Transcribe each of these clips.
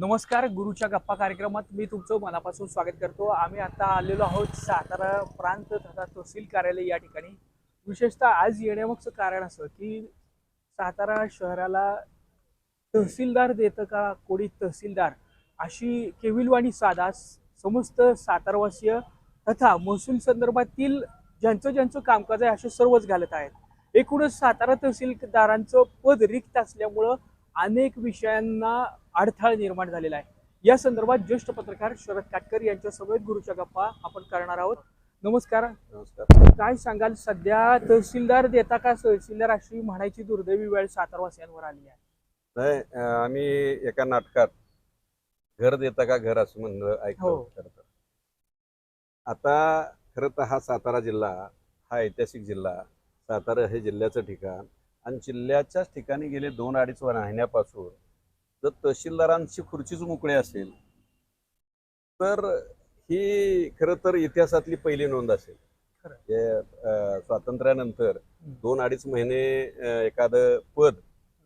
नमस्कार गुरुच्या गप्पा कार्यक्रमात मी तुमचं मनापासून स्वागत करतो. आम्ही आता आलेलो आहोत सातारा प्रांत तथा तहसील कार्यालय या ठिकाणी. विशेषतः आज येण्यामागचं कारण असं की सातारा शहराला तहसीलदार देतं का कोणी तहसीलदार? अशी केविलवाणी साधा समस्त सातारवासीय तथा महसूल संदर्भातील ज्यांचं ज्यांचं कामकाज आहे असे सर्वच घालत आहेत. एकूणच सातारा तहसीलदारांचं पद रिक्त असल्यामुळं अनेक विषयांना अडथळा निर्माण झालेला आहे. या संदर्भात ज्येष्ठ पत्रकार शरद काटकर यांच्या समवेत गुरुच्या गप्पा आपण करणार आहोत. नमस्कार. नमस्कार. काय सांगाल? सध्या तहसीलदार देता का तहसीलदार अशी म्हणायची दुर्दैवी वेळ सातारवासियांवर आली आहे? नाही आम्ही एका नाटकात घर देता का घर असं म्हणलं ऐकलं हो. खरं तर. आता खरं तर हा सातारा जिल्हा हा ऐतिहासिक जिल्हा सातारा हे जिल्ह्याचं ठिकाण आणि जिल्ह्याच्याच ठिकाणी गेले दोन अडीच महिन्यापासून जर तहसीलदारांची खुर्चीच मोकळी असेल तर ही खरं तर इतिहासातली पहिली नोंद असेल. स्वातंत्र्यानंतर दोन अडीच महिने एखादं पद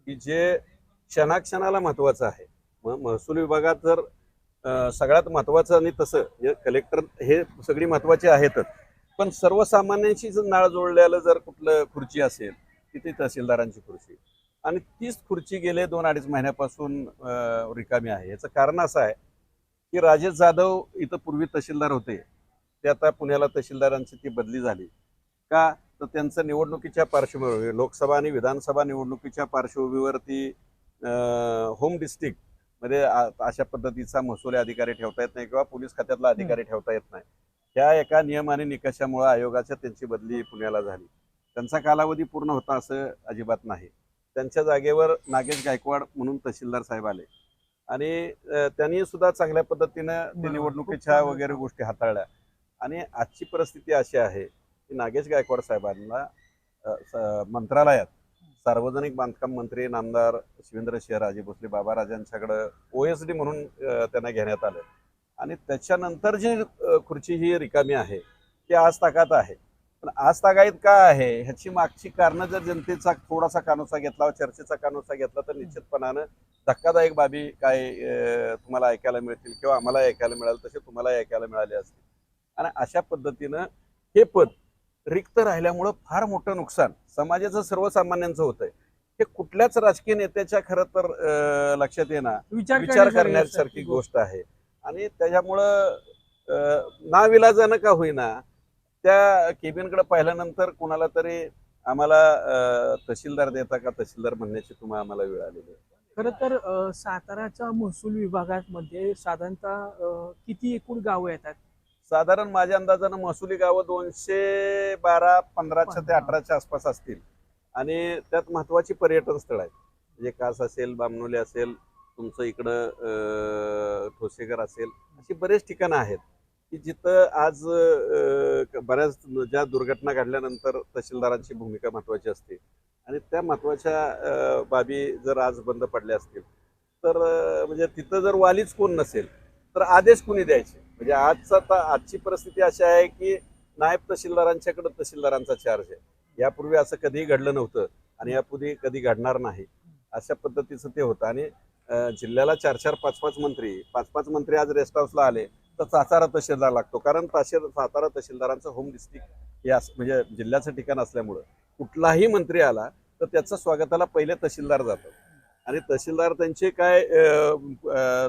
की जे क्षणाक्षणाला महत्वाचं आहे. म- महसूल विभागात जर सगळ्यात महत्वाचं आणि तसं कलेक्टर हे सगळी महत्वाची आहेतच. पण सर्वसामान्यांशी जर नाळ जोडलेलं जर कुठलं खुर्ची असेल ती ती तहसीलदारांची खुर्ची. आणि तीच खुर्ची गेले दोन अडीच महिन्यापासून रिकामी आहे. याचं कारण असं आहे की राजेश जाधव इथं पूर्वी तहसीलदार होते. ते आता पुण्याला तहसीलदारांची ती बदली झाली. का? तर त्यांचं निवडणुकीच्या पार्श्वभूमीवर लोकसभा आणि विधानसभा निवडणुकीच्या पार्श्वभूमीवरती होम डिस्ट्रिक्टमध्ये अशा पद्धतीचा महसुली अधिकारी ठेवता येत नाही किंवा पोलीस खात्यातला अधिकारी ठेवता येत नाही. त्या एका नियम आणि निकषामुळे आयोगाच्या त्यांची बदली पुण्याला झाली. त्यांचा कालावधी पूर्ण होता असं अजिबात नाही. त्यांच्या जागेवर नागेश गायकवाड म्हणून तहसीलदार साहेब आले. आणि त्यांनी सुद्धा चांगल्या पद्धतीनं ते. निवडणुकीच्या वगैरे गोष्टी हाताळल्या. आणि आजची परिस्थिती अशी आहे की नागेश गायकवाड साहेबांना मंत्रालयात सार्वजनिक बांधकाम मंत्री नामदार शिवेंद्र शहराजे भोसले बाबा राजांच्याकडं ओ एस डी म्हणून त्यांना घेण्यात आलं. आणि त्याच्यानंतर जी खुर्ची ही रिकामी आहे ती आज ताकात आहे. पण आज तागायत का आहे? ह्याची मागची कारणं जर जनतेचा थोडासा कानोसा घेतला चर्चेचा कानोसा घेतला तर निश्चितपणानं धक्कादायक बाबी काय तुम्हाला ऐकायला मिळतील किंवा आम्हाला ऐकायला मिळाल तसे तुम्हाला ऐकायला मिळाले असतील. आणि अशा पद्धतीनं हे पद रिक्त राहिल्यामुळं फार मोठं नुकसान समाजाचं सर्वसामान्यांचं होतंय. हे कुठल्याच राजकीय नेत्याच्या खरं तर लक्षात येणार विचार विचार करण्यासारखी गोष्ट आहे. आणि त्याच्यामुळं नाविलाजानं का होईना त्या केबिनकडे पाहिल्यानंतर कोणाला तरी आम्हाला तहसीलदार देता का? तहसीलदार म्हणण्याची तुम्हाला आम्हाला वेळ आलेली आहे. खरं तर साताराच्या महसूल विभागामध्ये साधारणतः किती एकूण गावं येतात? साधारण माझ्या अंदाजानं महसुली गावं दोनशे बारा पंधराच्या ते अठराच्या आसपास असतील. आणि त्यात महत्वाची पर्यटन स्थळ आहेत. म्हणजे कास असेल बामणोली असेल तुमचं इकडं ठोसेघर असेल अशी बरेच ठिकाणं आहेत. की जिथं आज बऱ्याच ज्या दुर्घटना घडल्यानंतर तहसीलदारांची भूमिका महत्वाची असते आणि त्या महत्त्वाच्या बाबी जर आज बंद पडल्या असतील तर म्हणजे तिथं जर वालीच कोण नसेल तर आदेश कुणी द्यायचे? म्हणजे आजचा आता आजची परिस्थिती अशी आहे की नायब तहसीलदारांच्याकडे तहसीलदारांचा चार्ज आहे. यापूर्वी असं कधीही घडलं नव्हतं आणि यापूर्वी कधी घडणार नाही. अशा पद्धतीचं ते होतं आणि जिल्ह्याला चार चार पाच पाच मंत्री पाच पाच मंत्री आज रेस्ट हाऊसला आले. तर सातारा तहसीलदार लागतो. कारण तहसील सातारा तहसीलदारांचं होम डिस्ट्रिक्ट अस म्हणजे जिल्ह्याचं ठिकाण असल्यामुळं कुठलाही मंत्री आला तर त्याचं स्वागताला पहिले तहसीलदार जातं. आणि तहसीलदार त्यांचे काय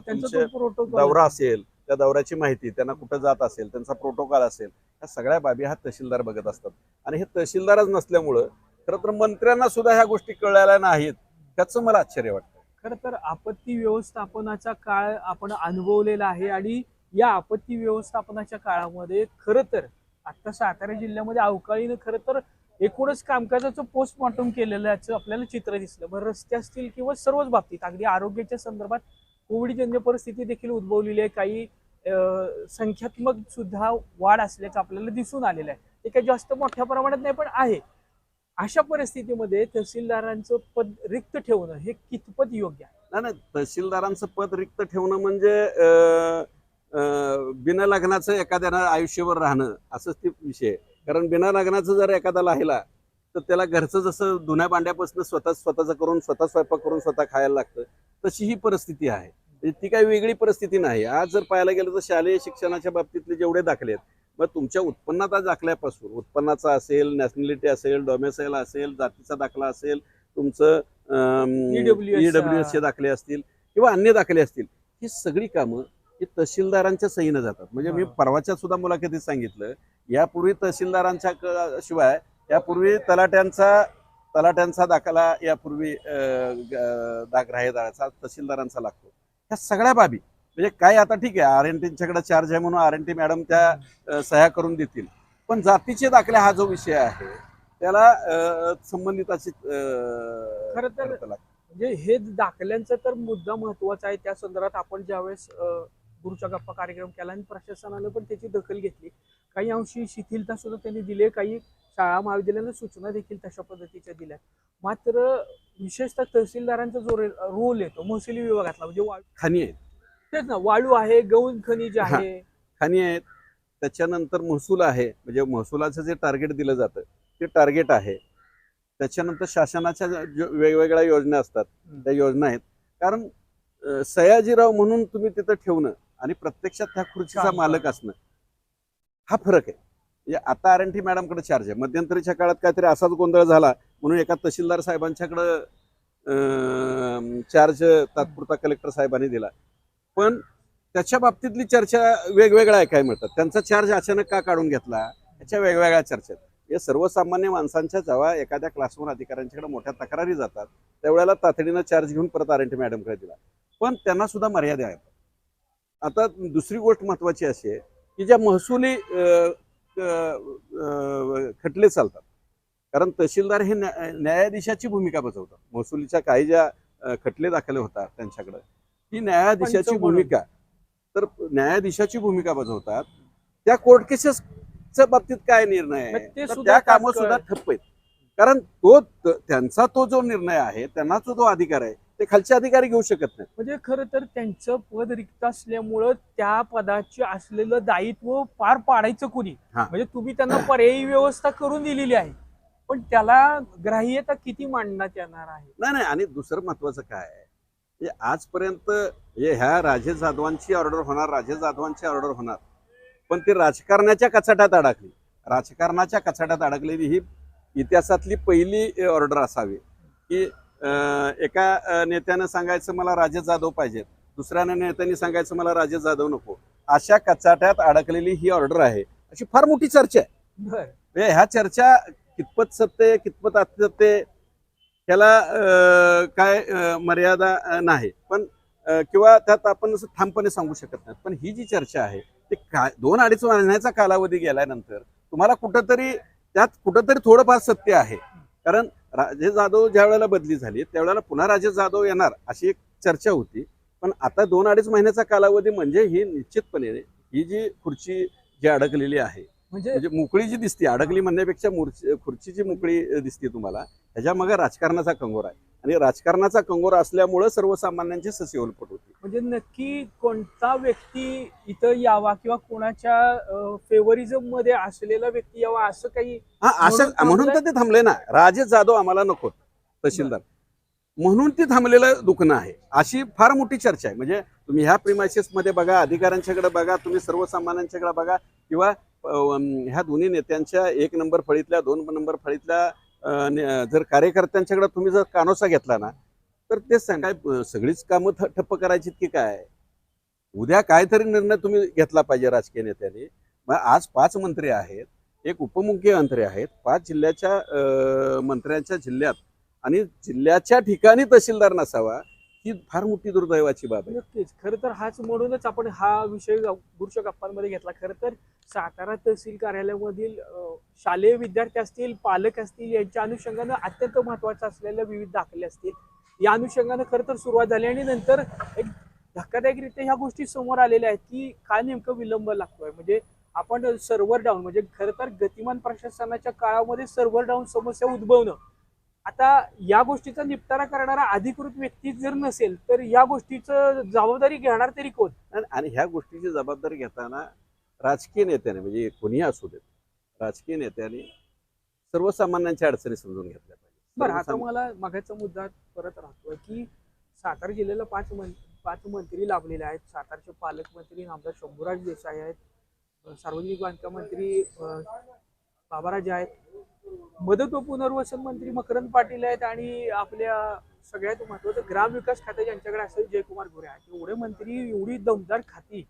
तुमचे दौरा असेल त्या दौऱ्याची माहिती त्यांना कुठं जात असेल त्यांचा प्रोटोकॉल असेल ह्या सगळ्या बाबी हा तहसीलदार बघत असतात. आणि हे तहसीलदारच नसल्यामुळं खरं तर मंत्र्यांना सुद्धा ह्या गोष्टी कळलेल्या नाहीत त्याचं मला आश्चर्य वाटतं. खरं तर आपत्ती व्यवस्थापनाचा काळ आपण अनुभवलेला आहे आणि या आपत्ती व्यवस्थापनाच्या काळामध्ये खरं तर आता सातारा जिल्ह्यामध्ये अवकाळीनं खरं तर एकूणच कामकाजाचं पोस्टमॉर्टम केलेल्याचं आपल्याला चित्र दिसलं. बरं रस्ते असतील किंवा सर्वच बाबतीत अगदी आरोग्याच्या संदर्भात कोविडजन्य परिस्थिती देखील उद्भवलेली आहे. काही संख्यात्मक सुद्धा वाढ असल्याचं आपल्याला दिसून आलेलं आहे. ते काही जास्त मोठ्या प्रमाणात नाही पण आहे. अशा परिस्थितीमध्ये तहसीलदारांचं पद रिक्त ठेवणं हे कितपत योग्य आहे? नाही तहसीलदारांचं पद रिक्त ठेवणं म्हणजे बिना लग्नाचं एखाद्यानं आयुष्यभर राहणं असंच ते विषय आहे. कारण बिना लग्नाचं जर एखादा राहिला तर त्याला घरचं जसं धुण्या भांड्यापासून स्वतः स्वतःचं करून स्वतः स्वयंपाक करून स्वतः खायला लागतं तशी ही परिस्थिती आहे. म्हणजे ती काही वेगळी परिस्थिती नाही. आज जर पाहायला गेलं तर शालेय शिक्षणाच्या बाबतीतले जेवढे दाखले आहेत मग तुमच्या उत्पन्नाचा दाखल्यापासून उत्पन्नाचा असेल नॅशनॅलिटी असेल डोमेसाईल असेल जातीचा दाखला असेल तुमचं ईडब्ल्यू चे दाखले असतील किंवा अन्य दाखले असतील ही सगळी कामं ही तहसीलदारांच्या सहीनं जातात म्हणजे मी. परवाच्या सुद्धा मुलाखतीत सांगितलं यापूर्वी तहसीलदारांच्या क- शिवाय यापूर्वी तलाट्यांचा तलाट्यांचा दाखला यापूर्वी अं, ग- दा- ग्राह्य दाराचा तहसीलदारांचा लागतो ह्या सगळ्या बाबी म्हणजे काय आता ठीक आहे आर एन टीच्याकडे चार्ज आहे म्हणून आर एन टी मॅडम त्या सह्या करून देतील पण जातीचे दाखले हा जो विषय आहे त्याला संबंधिताची खरं तर-. म्हणजे हे दाखल्यांचा तर मुद्दा महत्त्वाचा आहे त्या संदर्भात आपण ज्यावेळेस गुरुच्या गप्पा कार्यक्रम केला आणि प्रशासनानं पण त्याची दखल घेतली. काही अंशी शिथिलता सुद्धा त्यांनी दिली काही शाळा महाविद्यालयानं सूचना देखील तशा पद्धतीच्या दिल्या मात्र विशेषतः तहसीलदारांचा जो रोल येतो महसुली विभागातला म्हणजे खाणी आहेत. तेच ना वाळू आहे गौण खनिज आहे. खाणी आहेत. त्याच्यानंतर महसूल आहे म्हणजे महसुलाचं जे टार्गेट दिलं जातं ते टार्गेट आहे. त्याच्यानंतर शासनाच्या वेगवेगळ्या योजना असतात. त्या योजना आहेत. कारण सयाजीराव म्हणून तुम्ही तिथं ठेवणं आणि प्रत्यक्षात त्या खुर्चीचा मालक. असणं हा फरक आहे. म्हणजे आता आर एन टी मॅडमकडे चार्ज आहे. मध्यंतरीच्या काळात काहीतरी असाच गोंधळ झाला म्हणून एका तहसीलदार साहेबांच्याकडं चार्ज तात्पुरता कलेक्टर साहेबांनी दिला. पण त्याच्या बाबतीतली चर्चा वेगवेगळ्या ऐकाय मिळतात? त्यांचा चार्ज अचानक का काढून घेतला? याच्या वेगवेगळ्या चर्चा आहेत. या सर्वसामान्य माणसांच्या जेव्हा एखाद्या क्लासवर अधिकाऱ्यांच्याकडे मोठ्या तक्रारी जातात त्यावेळेला तातडीनं चार्ज घेऊन परत आर एन टी मॅडमकडे दिला. पण त्यांना सुद्धा मर्यादा आहेत. आता दुसरी गोष्ट महत्वाची अशी आहे की ज्या महसुली खटले चालतात. कारण तहसीलदार हे न्या- न्यायाधीशाची भूमिका बजावतात. महसुलीच्या काही ज्या खटले दाखल होतात त्यांच्याकडे ही न्यायाधीशाची. भूमिका. तर न्यायाधीशाची भूमिका बजावतात. त्या कोर्ट केसेसच्या बाबतीत काय निर्णय आहे? त्या कामं सुद्धा ठप्प आहेत. कारण तो त्यांचा तो जो निर्णय आहे त्यांना जो तो अधिकार आहे ते खालचे अधिकारी घेऊ शकत नाही म्हणजे खरं तर त्यांचं पद रिक्त असल्यामुळं त्या पदाचे असलेलं दायित्व पार पाडायचं कुणी? हा. म्हणजे तुम्ही त्यांना पर्यायी व्यवस्था करून दिलेली आहे. पण त्याला ग्राह्यता किती मांडण्यात येणार आहे? नाही नाही आणि दुसरं महत्वाचं काय आहे? म्हणजे आजपर्यंत ह्या राजे जाधवांची ऑर्डर होणार राजे जाधवांची ऑर्डर होणार. पण ती राजकारणाच्या कचाट्यात अडकली. राजकारणाच्या कचाट्यात अडकलेली ही इतिहासातली पहिली ऑर्डर असावी. की एका नेत्यानं सांगायचं मला राजे जाधव पाहिजेत. दुसऱ्या नेत्याने सांगायचं मला राजे जाधव नको. अशा कचाट्यात अडकलेली ही ऑर्डर आहे. अशी फार मोठी चर्चा आहे. ह्या चर्चा कितपत सत्य कितपत असत्य अं, काय मर्यादा नाही. पण किंवा त्यात आपण असं ठामपणे सांगू शकत नाही. पण ही जी चर्चा आहे ती काय दोन अडीच महिन्याचा कालावधी गेल्यानंतर तुम्हाला कुठंतरी त्यात कुठंतरी थोडंफार सत्य आहे. कारण राजे जाधव ज्या वेळेला बदली झाली त्यावेळेला पुन्हा राजे जाधव येणार अशी एक चर्चा होती. पण आता दोन अडीच महिन्याचा कालावधी म्हणजे ही निश्चितपणे ही जी खुर्ची जी अडकलेली आहे म्हणजे म्हणजे मोकळी जी दिसते अडकली म्हणण्यापेक्षा मूर्ची खुर्ची जी मोकळी दिसते तुम्हाला ह्याच्या मागे राजकारणाचा कंगोर आहे. आणि राजकारणाचा कंगोर असल्यामुळं सर्वसामान्यांची ससीवलपट होती. म्हणजे नक्की कोणता व्यक्ती इथं यावा किंवा कोणाच्या फेवरिझममध्ये असलेला व्यक्ती यावा असं काही हा असं म्हणून तर ते थांबले ना. राजे जाधव आम्हाला नको तहसीलदार. म्हणून ते थांबलेलं दुखणं आहे अशी फार मोठी चर्चा आहे. म्हणजे तुम्ही ह्या प्रिमायसेस मध्ये बघा अधिकाऱ्यांच्याकडे बघा तुम्ही सर्वसामान्यांच्याकडे बघा किंवा ह्या दोन्ही नेत्यांच्या एक नंबर फळीतल्या दोन नंबर फळीतल्या जर कार्यकर्त्यांच्याकडे तुम्ही जर कानोसा घेतला ना तर तेच सांग काय सगळीच कामं ठप्प करायची की काय? उद्या काहीतरी निर्णय तुम्ही घेतला पाहिजे राजकीय नेत्यांनी. मग आज पाच मंत्री आहेत एक उपमुख्यमंत्री आहेत पाच जिल्ह्याच्या मंत्र्यांच्या जिल्ह्यात आणि जिल्ह्याच्या ठिकाणी तहसीलदार नसावा ही फार मोठी दुर्दैवाची बाब आहे. नक्कीच. खरं तर हाच म्हणूनच आपण हा विषय गुरुच्या गप्पांमध्ये घेतला. खरं तर सातारा तहसील कार्यालयामधील शालेय विद्यार्थी असतील पालक असतील यांच्या अनुषंगानं अत्यंत महत्वाचं असलेल्या विविध दाखले असतील. या अनुषंगानं खरं तर सुरुवात झाली आणि नंतर एक धक्कादायकरित्या ह्या गोष्टी समोर आलेल्या आहेत की काय नेमकं विलंब लागतोय? म्हणजे आपण सर्व्हर डाऊन म्हणजे खरं तर गतिमान प्रशासनाच्या काळामध्ये सर्व्हर डाऊन समस्या उद्भवणं आता या गोष्टीचा निपटारा करणारा अधिकृत व्यक्ती जर नसेल तर या गोष्टीचं जबाबदारी घेणार तरी कोण? आणि- ह्या गोष्टीची जबाबदारी घेताना राजकीय नेत्याने म्हणजे कोणीही असू देत राजकीय नेत्याने सर्वसामान्यांच्या अडचणी समजून घेतल्या पाहिजे बरं आता मला मागाचा मुद्दा परत राहतोय की सातारा जिल्ह्याला पाच मन पाच मंत्री लाभलेले आहेत. सातारचे पालकमंत्री नामदार शंभूराज देसाई आहेत. सार्वजनिक बांधकाम मंत्री बाबाराजे आहेत. मदत व पुनर्वसन मंत्री मकरंद पाटील आहेत आणि आपल्या सगळ्यात महत्वाचं ग्रामविकास खाते ज्यांच्याकडे असेल जयकुमार गोरे आहेत. एवढे मंत्री एवढी दमदार खाती.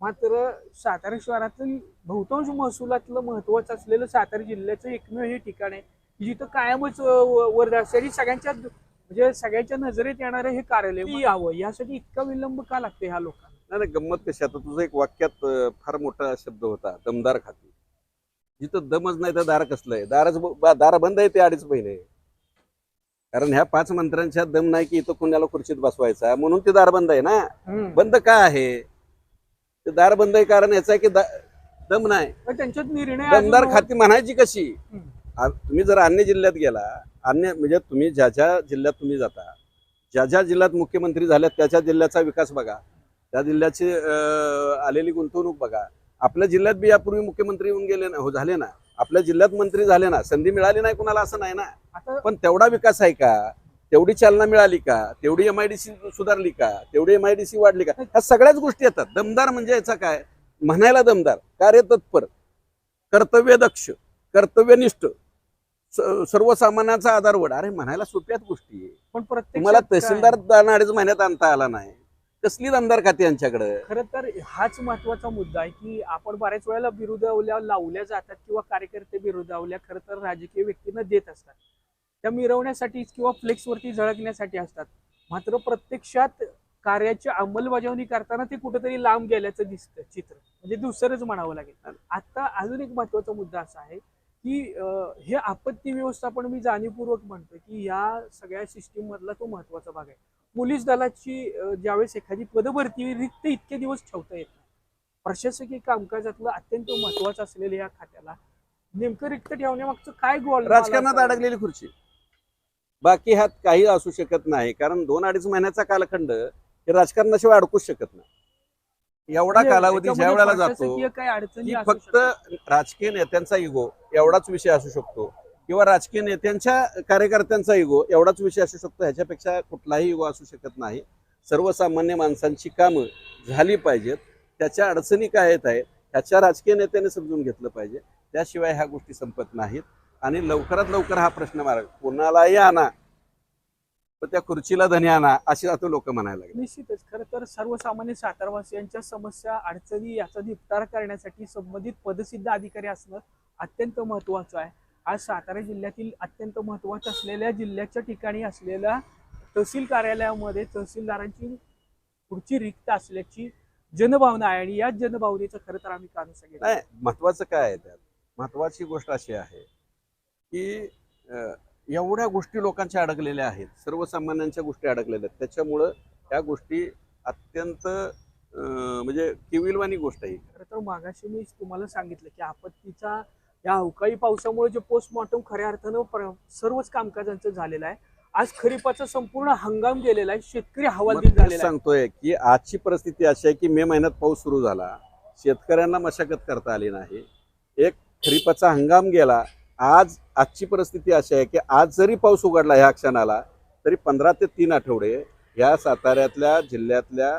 मात्र सातारा शहरातील बहुतांश महसुलातलं महत्वाचं असलेलं सातारा जिल्ह्याचं एकमेव हे ठिकाण आहे. जिथं कायमच अ, व- वर्ध असते आणि सगळ्यांच्या म्हणजे सगळ्यांच्या नजरेत येणारं हे कार्यालय यावं. यासाठी इतका विलंब का लागते ह्या लोकांना? नाही गंमत कशी आता तुझं एक वाक्यात फार मोठा शब्द होता दमदार खाती. जिथं दमच नाही तर दार कसलं आहे? दारच दार बंद आहे ते अडीच महिने. कारण ह्या पाच मंत्र्यांच्या दम नाही की इथं कुणाला खुर्चीत बसवायचा. म्हणून ते दार बंद आहे ना. बंद का आहे? ते दार बंद आहे कारण याचं आहे की दम नाही. त्यांच्यात निर्णय दमदार खाती म्हणायची कशी? तुम्ही जर अन्य जिल्ह्यात गेला अन्य म्हणजे तुम्ही ज्या ज्या जिल्ह्यात तुम्ही जाता ज्या ज्या जिल्ह्यात मुख्यमंत्री झाल्यात त्या त्या जिल्ह्याचा विकास बघा. त्या जिल्ह्याची आलेली गुंतवणूक बघा. आपल्या जिल्ह्यात बी यापूर्वी मुख्यमंत्री येऊन गेले ना हो झाले ना. आपल्या जिल्ह्यात मंत्री झाले ना संधी मिळाली नाही कुणाला असं नाही ना. पण तेवढा विकास आहे का? तेवढी चालना मिळाली का? तेवढी एमआयडीसी सुधारली का? तेवढी एमआयडीसी वाढली का? ह्या सगळ्याच गोष्टी येतात. दमदार म्हणजे याचा काय? म्हणायला दमदार. कार्य तत्पर कर्तव्यदक्ष कर्तव्यनिष्ठ सर्वसामान्यांचा आधारवड. अरे म्हणायला सोप्याच गोष्टी आहे. पण तुम्हाला तहसीलदार दाना अडीच महिन्यात आणता आला नाही. कसली दमदार खाते यांच्याकडे खर तर हाच महत्त्वाचा मुद्दा आहे की आपण बऱ्याच वेळेला विरोधावल्या लावल्या जातात किंवा कार्यकर्ते विरोधावल्या खरं तर राजकीय व्यक्तींना देत असतात. त्या मिरवण्यासाठी किंवा फ्लेक्सवरती झळकण्यासाठी असतात. मात्र प्रत्यक्षात कार्याची अंमलबजावणी करताना ते कुठेतरी लांब गेल्याचं दिसतं चित्र. म्हणजे दुसरंच म्हणावं लागेल. आता अजून एक महत्त्वाचा मुद्दा असा आहे की हे आपत्ती व्यवस्थापन मी जाणीवपूर्वक म्हणतोय की या सगळ्या सिस्टीम मधला तो महत्त्वाचा भाग आहे. पोलीस दलाची ज्यावेळेस एखादी पदभरती रिक्त इतके दिवस ठेवता येत नाही. प्रशासकीय कामकाजातलं अत्यंत महत्वाचं असलेलं या खात्याला नेमकं रिक्त ठेवण्यामागचं काय गोल राजकारणात अडकलेली खुर्ची. बाकी ह्यात काही असू शकत नाही कारण दोन अडीच महिन्याचा कालखंड हे राजकारणाशिवाय अडकूच शकत नाही. एवढा कालावधी ज्या वेळेला जातो म्हणजे की फक्त राजकीय नेत्यांचा इगो एवढाच विषय असू शकतो. किंवा राजकीय नेत्यांच्या कार्यकर्त्यांचा इगो एवढाच विषय असू शकतो. ह्याच्यापेक्षा कुठलाही इगो असू शकत नाही. सर्वसामान्य माणसांची कामं झाली पाहिजेत. त्याच्या अडचणी काय येत आहेत ह्याच्या राजकीय नेत्याने समजून घेतलं पाहिजे. त्याशिवाय ह्या गोष्टी संपत नाहीत. आणि लवकरात लवकर हा प्रश्न मारा कोणालाही आणा. पण त्या खुर्चीला धनी आणा अशी आता लोक म्हणायला लागले. निश्चितच. खरं तर सर्वसामान्य सातारवासियांच्या समस्या अडचणी याचा निपटारा करण्यासाठी संबंधित पदसिद्ध अधिकारी असणं अत्यंत महत्वाचं आहे. आज सातारा जिल्ह्यातील अत्यंत महत्वाचं असलेल्या जिल्ह्याच्या ठिकाणी असलेल्या तहसील कार्यालयामध्ये तहसीलदारांची खुर्ची रिक्त असल्याची जनभावना आहे आणि या जनभावनेचं खरं तर आम्ही घेतो नाही महत्वाचं काय आहे त्यात? महत्वाची गोष्ट अशी आहे की एवढ्या गोष्टी लोकांच्या अडकलेल्या आहेत सर्वसामान्यांच्या गोष्टी अडकलेल्या आहेत. त्याच्यामुळं ह्या गोष्टी अत्यंत म्हणजे किविलवाणी गोष्ट आहे खरं तर मागाशी मी तुम्हाला सांगितलं की आपत्तीचा या अवकाळी पावसामुळे जे पोस्टमॉर्टम खऱ्या अर्थानं सर्वच कामकाजांचं झालेलं आहे. आज खरीपाचा संपूर्ण हंगाम गेलेला आहे शेतकरी हवालदिल झालेला सांगतोय की आजची परिस्थिती अशी आहे की मे महिन्यात पाऊस सुरू झाला. शेतकऱ्यांना मशागत करता आली नाही. एक खरीपाचा हंगाम गेला आज आजची परिस्थिती अशी आहे की आज जरी पाऊस उघडला ह्या क्षणाला तरी पंधरा ते तीन आठवडे या साताऱ्यातल्या जिल्ह्यातल्या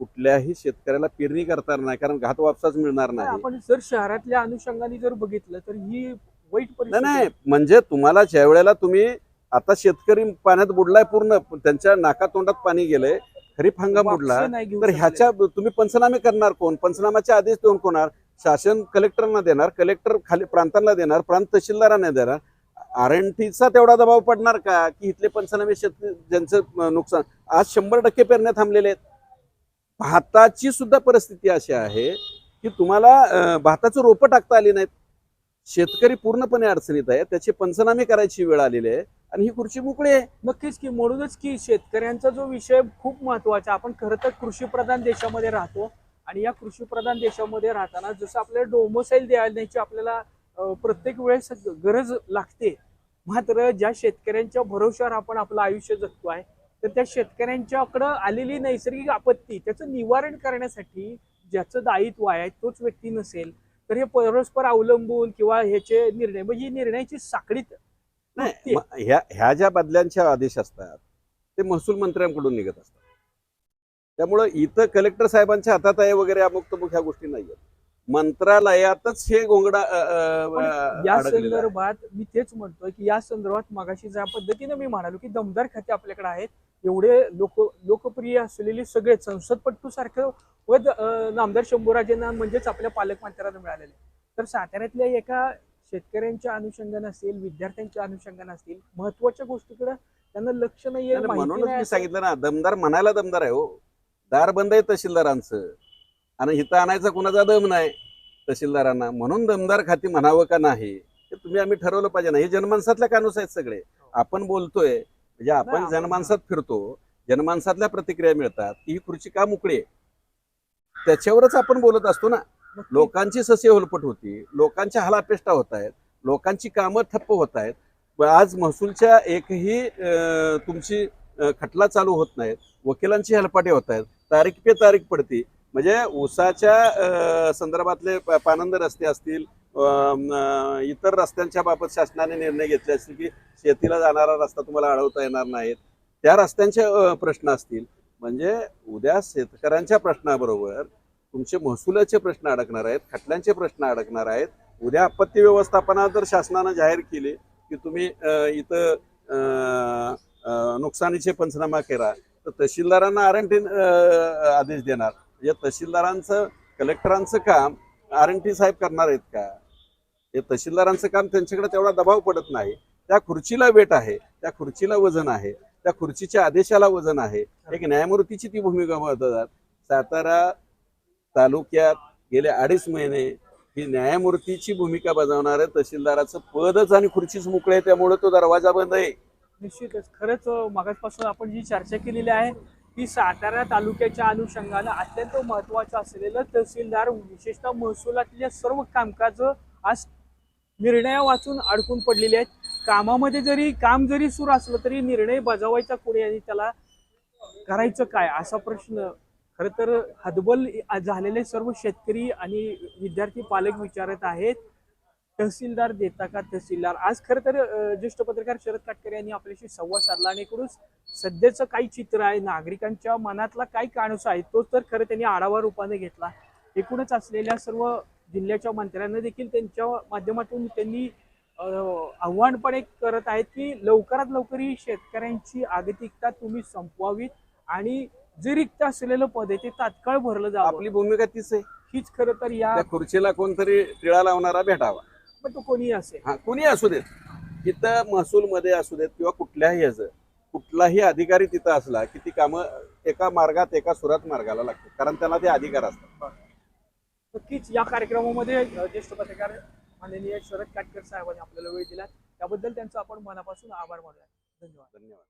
कुठल्याही शेतकऱ्याला पेरणी करता येणार नाही कारण घात वापसाच मिळणार नाही आपण जर शहरातल्या अनुषंगाने जर बघितलं तर ही वाईट नाही परिस्थिती नाही. म्हणजे तुम्हाला ज्या वेळेला तुम्ही आता शेतकरी पाण्यात बुडलाय पूर्ण त्यांच्या नाकातोंडात पाणी गेलंय खरीप हंगाम बुडला तर. ह्याच्या तुम्ही पंचनामे करणार कोण पंचनाम्याचे आदेश देऊन कोणार शासन कलेक्टरना देणार कलेक्टर खाली प्रांतांना देणार प्रांत तहसीलदारांना देणार. आर एन टीचा तेवढा दबाव पडणार का? की इथले पंचनामे शेतकरी ज्यांचं नुकसान आज शंभर टक्के पेरण्या थांबलेले आहेत. भाताची सुद्धा परिस्थिती अशी आहे की तुम्हाला भाताचं रोपं टाकता आली नाहीत. शेतकरी पूर्णपणे अडचणीत आहे. त्याचे पंचनामे करायची वेळ आलेली आहे. आणि ही खुर्ची मोकळी आहे. नक्कीच की म्हणूनच की शेतकऱ्यांचा जो विषय खूप महत्त्वाचा आपण खरं तर कृषीप्रधान देशामध्ये राहतो. आणि या कृषीप्रधान देशामध्ये राहताना जसं आपल्याला डोमोसाईल द्यायची आपल्याला प्रत्येक वेळेस गरज लागते. मात्र ज्या शेतकऱ्यांच्या भरोश्यावर आपण आपलं आयुष्य जगतो आहे तर त्या शेतकऱ्यांच्याकडं आलेली नैसर्गिक आपत्ती त्याचं निवारण करण्यासाठी ज्याचं दायित्व आहे तोच व्यक्ती नसेल तर हे परस्पर अवलंबून किंवा ह्याचे निर्णय म्हणजे ही निर्णयाची साखळीत ह्या ह्या ज्या बदल्यांचे आदेश असतात ते महसूल मंत्र्यांकडून निघत असतात. त्यामुळं इथं कलेक्टर साहेबांच्या हातात आहे वगैरे अमुक तमुक ह्या गोष्टी नाहीयेत. मंत्रालयातच हे गोंगडा या. संदर्भात मी तेच म्हणतोय की या संदर्भात मगाशी ज्या पद्धतीने मी म्हणालो की दमदार खाते आपल्याकडे आहेत एवढे लोक लोकप्रिय असलेले सगळे संसदपट्टू सारखं पद अं, नामदार शंभूराजेंना म्हणजेच आपल्या पालकमंत्र्यांना मिळालेले. तर साताऱ्यातल्या एका शेतकऱ्यांच्या अनुषंगाने असेल विद्यार्थ्यांच्या अनुषंगाने असतील महत्त्वाच्या गोष्टीकडे त्यांना लक्ष नाहीये नाही, नाही, नाही मी सांगितलं ना दमदार म्हणायला दमदार आहे हो. दार बंद आहे तहसीलदारांचं. आणि हिथं आणायचा कुणाचा दम नाही तहसीलदारांना. म्हणून दमदार खाती म्हणावं का नाही हे तुम्ही आम्ही ठरवलं पाहिजे ना. हे जनमानसातल्या कानूस आहेत सगळे. आपण बोलतोय म्हणजे आपण जनमानसात फिरतो जनमानसातल्या प्रतिक्रिया मिळतात की ही खुर्ची का मोकळी आहे? त्याच्यावरच आपण बोलत असतो ना. लोकांची सस्य होलपट होती लोकांच्या हालापेष्टा होत आहेत लोकांची कामं ठप्प होत आहेत. आज महसूलच्या एकही तुमची खटला चालू होत नाहीत. वकिलांची हलपाटे होत आहेत. तारीख पे तारीख पडती. म्हणजे ऊसाच्या अं, संदर्भातले पानंद रस्ते असतील अं, इतर रस्त्यांच्या बाबत शासनाने निर्णय घेतले असतील की शेतीला जाणारा रस्ता तुम्हाला अडवता येणार नाहीत. त्या रस्त्यांचे प्रश्न असतील. म्हणजे उद्या शेतकऱ्यांच्या प्रश्नाबरोबर तुमचे महसुलाचे प्रश्न अडकणार आहेत खटल्यांचे प्रश्न अडकणार आहेत. उद्या आपत्ती व्यवस्थापना जर शासनानं जाहीर केली की तुम्ही इथं नुकसानीचे पंचनामा केला तर तहसीलदारांना आर एन टी आदेश देणार. या तहसीलदारांचं कलेक्टरांचं काम आर एन टी साहेब करणार आहेत का? हे तहसीलदारांचं काम त्यांच्याकडे तेवढा दबाव पडत नाही. त्या खुर्चीला वेट आहे त्या खुर्चीला वजन आहे त्या खुर्चीच्या आदेशाला वजन आहे. एक न्यायमूर्तीची ती भूमिका महत्वात सातारा तालुक्यात गेले अडीच महिने ही न्यायमूर्तीची भूमिका बजावणाऱ्या तहसीलदाराचं पदच आणि खुर्चीच मोकळे त्यामुळे तो दरवाजा बंद आहे. निश्चितच. खरंच मागासपासून आपण जी चर्चा केलेली आहे ती सातारा तालुक्याच्या अनुषंगानं अत्यंत महत्वाचं असलेलं तहसीलदार विशेषतः महसुलातल्या सर्व कामकाज आज निर्णय वाचून अडकून पडलेले आहेत. कामामध्ये जरी काम जरी सुरू असलं तरी निर्णय बजावायचा कोणी आणि त्याला करायचं काय असा प्रश्न. खरं तर हदबल झालेले सर्व शेतकरी आणि विद्यार्थी पालक विचारत आहेत. तहसीलदार देता का तहसीलदार? आज खरं तर ज्येष्ठ पत्रकार शरद काटकर यांनी आपल्याशी संवाद साधला आणि एकूणच सध्याचं काही चित्र आहे नागरिकांच्या मनातला काय काणूस आहे तो तर खरं त्यांनी आढावा रूपाने घेतला. एकूणच असलेल्या सर्व जिल्ह्याच्या मंत्र्यांना देखील त्यांच्या माध्यमातून त्यांनी आव्हान पण एक करत आहेत की लवकरात लवकर ही शेतकऱ्यांची आगतिकता तुम्ही संपवावीत आणि जे रिक्त असलेलं पद आहे ते तात्काळ भरलं जावं. आपली भूमिका तीच आहे. हीच खरं तर या खुर्चीला कोणतरी टिळा लावणारा भेटावा. पण तो कोणी असेल. हा कुणी असू देत. इथं महसूलमध्ये असू देत किंवा कुठल्याही ह्याचं कुठलाही अधिकारी तिथं असला की ती कामं एका मार्गात एका सुरात मार्गाला लागतात. कारण त्यांना ते अधिकार असतात. नक्कीच या कार्यक्रमामध्ये ज्येष्ठ पत्रकार माननीय शरद काटकर साहेबांनी आपल्याला वेळ दिला. त्याबद्दल त्यांचा आपण मनापासून आभार मानूया. धन्यवाद. धन्यवाद.